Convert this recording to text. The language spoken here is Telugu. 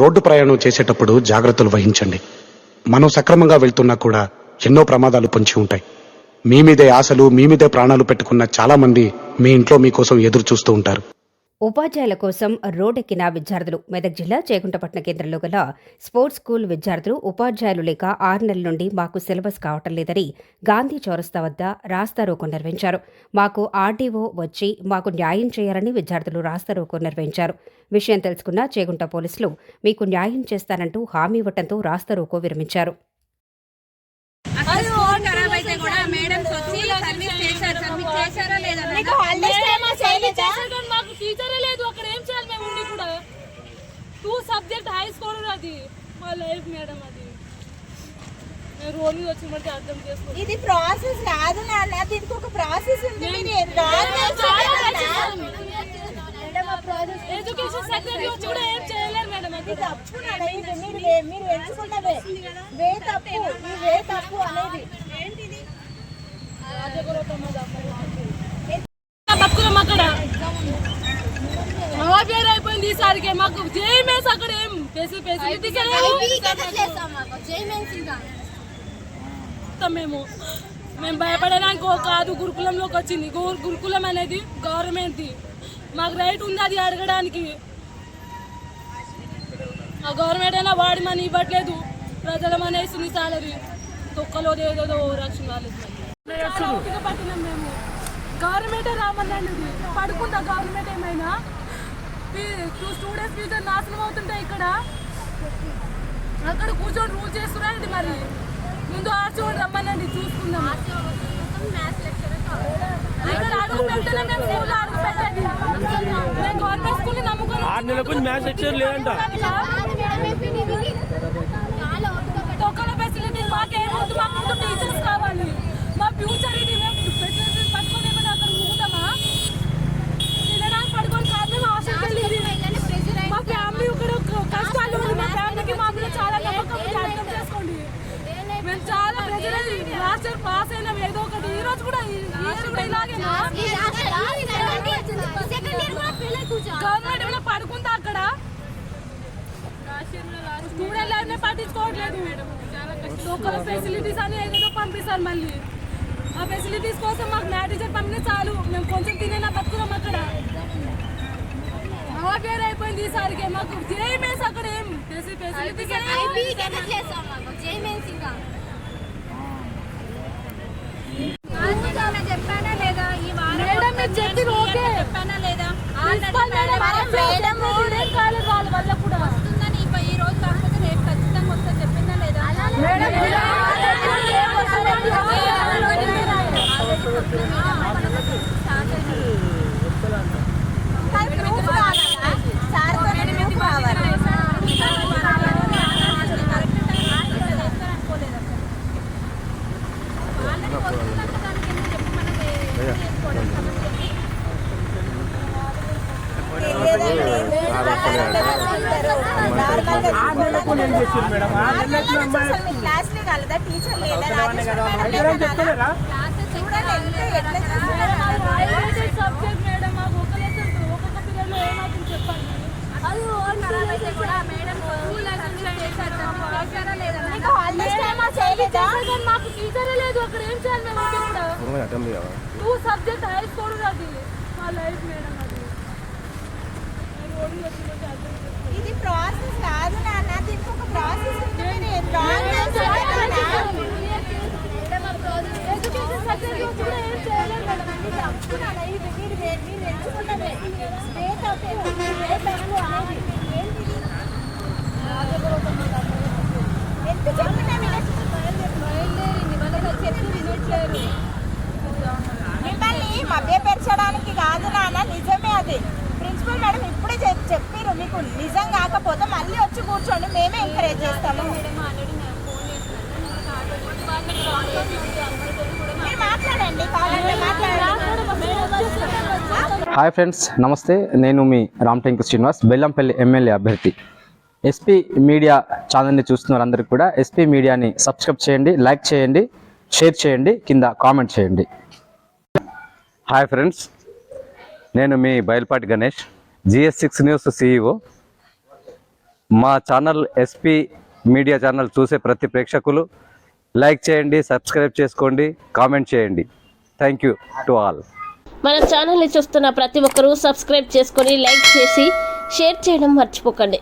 రోడ్డు ప్రయాణం చేసేటప్పుడు జాగ్రత్తలు వహించండి. మనం సక్రమంగా వెళ్తున్నా కూడా ఎన్నో ప్రమాదాలు పొంచి ఉంటాయి. మీ మీదే ఆశలు మీ మీదే ప్రాణాలు పెట్టుకున్న చాలామంది మీ ఇంట్లో మీకోసం ఎదురు చూస్తూ ఉంటారు. ఉపాధ్యాయుల కోసం రోడ్డెక్కిన విద్యార్థులు మెదక్ జిల్లా చేకుంటపట్న కేంద్రంలో గల స్పోర్ట్స్ స్కూల్ విద్యార్థులు ఉపాధ్యాయులు లేక ఆరు నెలల నుండి మాకు సిలబస్ కావటం లేదని గాంధీ చౌరస్తా వద్ద రాస్తారోకో నిర్వహించారు. మాకు ఆర్డీఓ వచ్చి మాకు న్యాయం చేయాలని విద్యార్థులు రాస్తారోకో నిర్వహించారు. విషయం తెలుసుకున్న చేగుంట పోలీసులు మీకు న్యాయం చేస్తానంటూ హామీ ఇవ్వటంతో రాస్తారోకో విరమించారు. మేడమ్స్ వచ్చి సర్వీస్ చేశారు. సబ్మిట్ చేశారా లేదా? మాకు టీచరే లేదు. అక్కడ ఏం చేయాలి మేము ఉండి కూడా? టూ సబ్జెక్ట్ హై స్కోర్ అది. మా లైఫ్ మేడం అది. ఇది ప్రాసెస్ కాదు నాన్న. దీనికి ఒక ప్రాసెస్ ఉంది. మీరు ఎడ్యుకేషన్ సెక్రటరీ వచ్చి కూడా ఏం చేయలేరు మేడం అది తప్పు నాన్న ఇది మీరు వే- మీరు ఎంచుకున్నవే వే తప్పు ఈ వే తప్పు అనేది బతుకులం అక్కడ మా పేరు ఈసారికి మాకు జేఎంఎస్ అక్కడ ఏం? ఫెసిలిటీస్ మొత్తం మేము. మేము భయపడడానికి ఓ కాదు గురుకులంలోకి వచ్చింది. గురుకులం అనేది గవర్నమెంట్ది. మాకు రైట్ ఉంది అది అడగడానికి. ఆ గవర్నమెంట్ అయినా వాడి మనీ ఇవ్వట్లేదు. ప్రజల మనీ ఇస్తుంది సాలరీ. తొక్కలో ఏదో రక్షణ పట్టినాం మేము. గవర్నమెంటే రామన్నాండి ఇది. పడుకుంటా గవర్నమెంట్ ఏమైనా? స్టూడెంట్స్ ఫ్యూచర్ నాశనం అవుతుంటాయి ఇక్కడ. అక్కడ కూర్చొని రూల్ చేస్తున్నారండి మరి. ముందు ఆర్చోని రమ్మనండి చూసుకుందాం. ఆరు నెలల కొంచెం మ్యాథ్స్ లెక్చర్ లేదంట తొక్కల ఫెసిలిటీ మాకు ఏమవుతుంది మాకు ముందు టీచర్స్ కావాలి మా ఫ్యూచర్ ఇది మేము ఫెసిలిటీస్ పట్టుకొని ఏమైనా అక్కడ ఊగుతామా తినడానికి పడుకొని కాదు మేము హాస్టల్కి వెళ్ళి మా ఫ్యామిలీ ఇక్కడ ఒక కష్టాలు ఉంది మా ఫ్యామిలీకి మా మీద చాలా నమ్మకం ఉంది, అర్థం చేసుకోండి మేము చాలా ప్రజలు లాస్ట్ ఇయర్ పాస్ అయినాం ఏదో ఒకటి ఈ రోజు కూడా ఈ ఈ ఇయర్ కూడా ఇలాగేనా గవర్నమెంట్ ఏమైనా పడుకుందా అక్కడ స్టూడెంట్ లైఫ్ పట్టించుకోవట్లేదు లోకల్ ఫెసిలిటీస్ అని ఏదేదో పంపిస్తారు మళ్ళీ. ఆ ఫెసిలిటీస్ కోసం మాకు టీచర్ పంపితే చాలు. మేము కొంచెం తినేనా బతుకున్నాం అక్కడ. పేరు అయిపోయింది ఈసారికి మాకు. జేఎంఎస్ అక్కడ ఏం? ఫెసిలిటీస్ చెప్పానా లేదా ఈ వారం మేడం మీరు చెప్పింది ఓకే. చెప్పానా లేదా? మేడం మేడం స్టూడెంట్ కాలేదు వాళ్ళ వల్ల కూడా వస్తుందని ఈ- ఈ రోజు కాకపోతే రేపు ఖచ్చితంగా వస్తా చెప్పిందా లేదా కానీ proof కావాలా? సార్ తోటి proof కావాలి. క్లాస్లే కలదా టీచర్ లేదా రాజేశ్వరి మేడం లేదా? చూడండి ఎంత ఎట్లా చేస్తున్నారో. సబ్జెక్ట్ మేడం మాకు ఒక లెసన్ ఒక్కొక్క పీరియడ్లో ఏమవుతుంది చెప్పండి అది ఖరాబ్ అయితే కూడా మేడం స్కూల్ లెసన్స్ చేశారు చేశారా లేదా నీకు హాలిడేస్ టైం చేయలేదా కానీ మాకు టీచరే లేదు అక్కడ ఏం చేయాలి మేము ఉండి కూడా టూ సబ్జెక్ట్ హై స్కోర్ అది మా లైఫ్ మేడం అది ప్రాసెస్ కాదు నాన్న దీనికి ఒక ప్రాసెస్ ఉంది మీరు రాంగ్ చేస్తున్నారు ఎడ్యుకేషన్ సెక్రటరీ వచ్చి కూడా ఏం చేయలేదు మేడం తప్పు నాన్న ఇది మీరు వే- మీరు ఎంచుకున్నదే వే తప్పు ఈ వే తప్పు అనేది ఏంటిది? ఎంత చెప్పినా వినట్లేదు. మిమ్మల్ని మభ్యపెరచడానికి కాదు నాన్న నిజమే అది ప్రిన్సిపల్ మేడం ఇప్పుడే చెప్- చెప్పిర్రు మీకు నిజం కాకపోతే మళ్ళీ కూర్చోండి మేమే ఎంకరేజ్ చేస్తాము. మీరు మాట్లాడండి కావాలంటే మాట్లాడండి. హాయ్ ఫ్రెండ్స్ నమస్తే. నేను మీ రామటెంకు శ్రీనివాస్ బెల్లంపల్లి ఎమ్మెల్యే అభ్యర్థి. ఎస్పీ మీడియా ఛానల్ని చూస్తున్న వారందరికీ కూడా. ఎస్పీ మీడియాని సబ్స్క్రైబ్ చేయండి లైక్ చేయండి షేర్ చేయండి కింద కామెంట్ చేయండి. హాయ్ ఫ్రెండ్స్ నేను మీ Bayalupati Ganesh GS six news CEO మా ఛానల్ ఎస్పీ మీడియా ఛానల్ చూసే ప్రతి ప్రేక్షకులు లైక్ చేయండి సబ్స్క్రైబ్ చేసుకోండి కామెంట్ చేయండి. థ్యాంక్ యూ టు ఆల్ మన ఛానల్ని చూస్తున్న ప్రతి ఒక్కరూ సబ్స్క్రైబ్ చేసుకొని లైక్ చేసి షేర్ చేయడం మర్చిపోకండి.